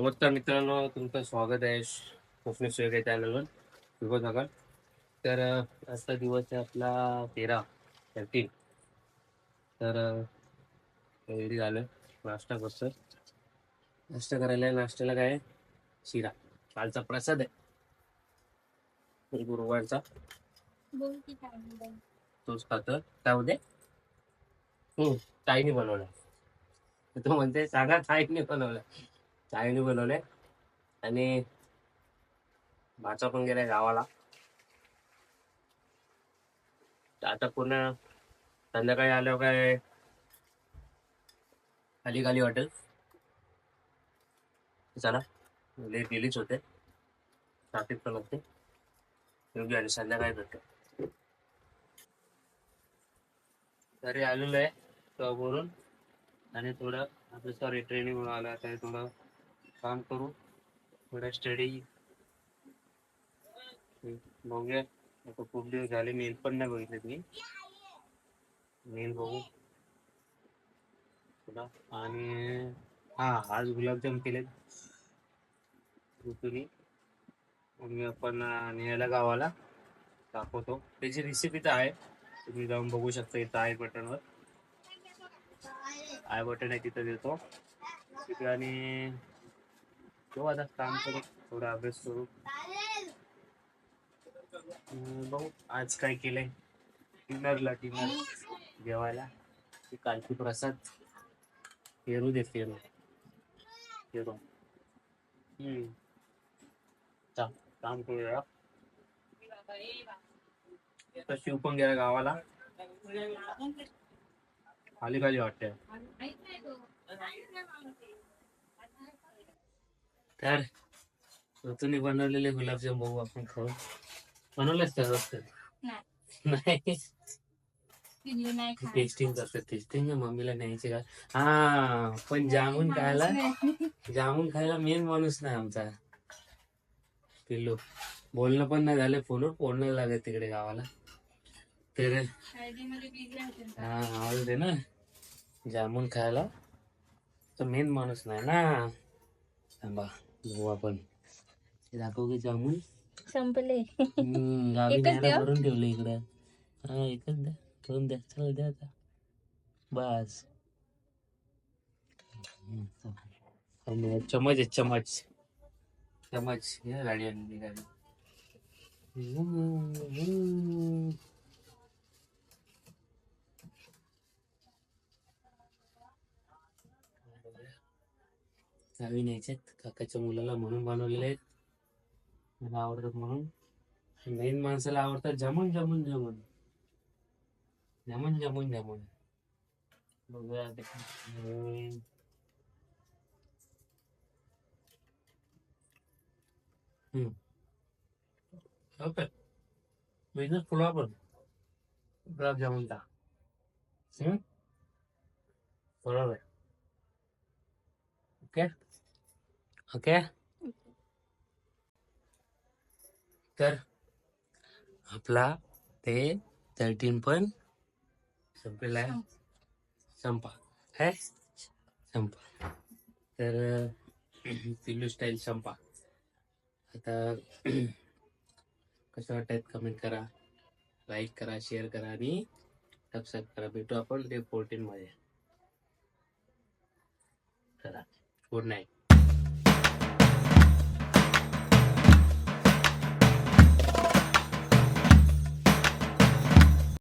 नमस्कार मित्रांनो तुमचं स्वागत आहे कोकणी सुयोग चॅनलवर सकाळ तर आजचा दिवस आहे आपला तेरा थर्टीन तर रेडी झालं नाश्ता करतो नाश्ता करायला. नाश्त्याला काय? शिरा. कालचा प्रसाद आहे. गुरुवारचा. तोच खातो. काय होते हम्म ताईने बनवलाय तर तो म्हणते सांगा ताईने बनवलाय चायनी बनवले आणि भाचा पण गेलाय गावाला. आता पूर्ण संध्याकाळी आल्यावर काय खाली खाली वाटेल चला लेट गेलीच होते. ट्राफिक पण होते. योग्य आणि संध्याकाळी भेटतो तरी आलेलो आहे वरून आणि थोडं आपलं सॉरी ट्रेनिंग आला तर थोडं काम करू थोडं स्टडी बघूया. आता खूप दिवस झाले मेल पण नाही बघितले मी. मेल बघू. थोडा आणि हा आज गुलाबजाम केले ऋतूनी. मी आपण न्यायला गावाला. दाखवतो. त्याची रेसिपी तर आहे. तुम्ही जाऊन बघू शकता इथं आय बटनवर आय बटन आहे तिथं देतो. आणि तेव्हा आता काम करू. थोडा अभ्यास करू. हम्म, बघू. आज काय केलंय? डिनरला डिनर. जेवायला. कालची प्रसाद. पेरू दे पेरू. पेरू. हम्म. काम करूया. तर शिव पण गेला गावाला. खाली खाली वाटते तर ऋतूने बनवलेले गुलाबजाम बघू आपण खाऊन. बनवलेच त्या रस्त्यात नाही. टेस्टिंग करतात टेस्टिंग मम्मीला न्यायचे का? हा पण जामून खायला जामून खायला मेन माणूस नाही आमचा. पिल्लू. बोलणं पण नाही झालं. फोनवर बोलणं लागत तिकडे गावाला. तर. हा आवाज दे ना. जामून खायला. तर मेन माणूस नाही ना. थांबा. बघू आपण हे दाखव की जामून संपले हम्म, गावी एकच न्यायला द्या? भरून ठेवलं इकडं हा एकच द्या करून द्या चल द्या आता बस हम्म, चला. आणि चमच आहे चमच चमच हे गाडी आणली गाडी हम्म, हम्म. गावी न्यायच्यात काकाच्या मुलाला म्हणून बनवलेले आहेत. मला आवडतात म्हणून. मेन माणसाला आवडतात जमून जमून जमून. जमून जमून जमून. बघूया काय. ओके. बिझनेस फुला आपण. गुलाबजामुनचा हम्म. बरोबर. आहे ओके. ओके तर आपला ते थर्टीन पण संपेला संपा. है? संपा. तर पिल्लू स्टाईल संपा. आता कसं वाटत कमेंट करा. लाईक करा शेअर करा आणि सबस्क्राईब करा. भेटू आपण डे फोर्टीन मध्ये. चला. Good night